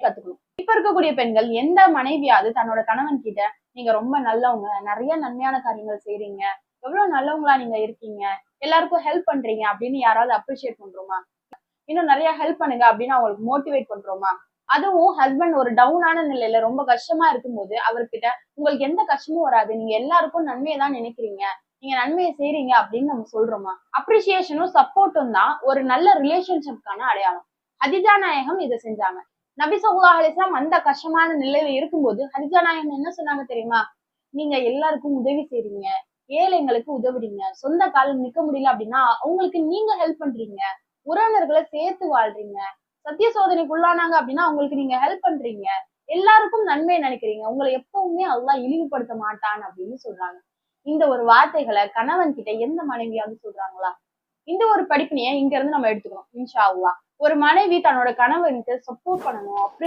கத்துக்கணும். இப்ப இருக்கக்கூடிய பெண்கள் எந்த மனைவியாவது தன்னோட கணவன் கிட்ட நீங்க ரொம்ப நல்லவங்க நிறைய நன்மையான காரியங்கள் செய்றீங்க எவ்வளவு நல்லவங்களா நீங்க இருக்கீங்க எல்லாருக்கும் ஹெல்ப் பண்றீங்க அப்படின்னு யாராவது அப்ரிஷியேட் பண்றோமா? இன்னும் நிறைய ஹெல்ப் பண்ணுங்க அப்படின்னு அவங்களுக்கு மோட்டிவேட் பண்றோமா? அதுவும் ஹஸ்பண்ட் ஒரு டவுனான நிலையில ரொம்ப கஷ்டமா இருக்கும்போது அவர்கிட்ட உங்களுக்கு எந்த கஷ்டமும் வராது நீங்க எல்லாருக்கும் நன்மையை தான் நினைக்கிறீங்க நீங்க நன்மையை செய்றீங்க அப்படின்னு நம்ம சொல்றோமா? அப்ரிசியேஷனும் சப்போர்ட்டும் தான் ஒரு நல்ல ரிலேஷன்ஷிப்கான அடையாளம். அதிதா நாயகம் இதை செஞ்சாங்க. நபி அலிஸ்லாம் அந்த கஷ்டமான நிலையில இருக்கும்போது ஹரிஜா நாயகன் என்ன சொன்னாங்க தெரியுமா? நீங்க எல்லாருக்கும் உதவி செய்றீங்க. ஏழைங்களுக்கு உதவுறீங்க. சொந்த காலம் நிக்க முடியல அப்படின்னா அவங்களுக்கு நீங்க ஹெல்ப் பண்றீங்க. உறவினர்களை சேர்த்து வாழ்றீங்க. சத்திய சோதனைக்கு உள்ளானாங்க அப்படின்னா அவங்களுக்கு நீங்க ஹெல்ப் பண்றீங்க. எல்லாருக்கும் நன்மை நினைக்கிறீங்க. உங்களை எப்பவுமே அல்லாஹ் இழிவுபடுத்த மாட்டான் அப்படின்னு சொல்றாங்க. இந்த ஒரு வார்த்தைகளை கணவன் கிட்ட எந்த மனைவியாவது சொல்றாங்களா? இந்த ஒரு படிப்பினைய இங்க இருந்து நம்ம எடுத்துக்கணும். இன்ஷா அல்லாஹ். ஒரு மனைவி தன்னோட கணவனுக்கு சப்போர்ட் பண்ணணும் அப்படி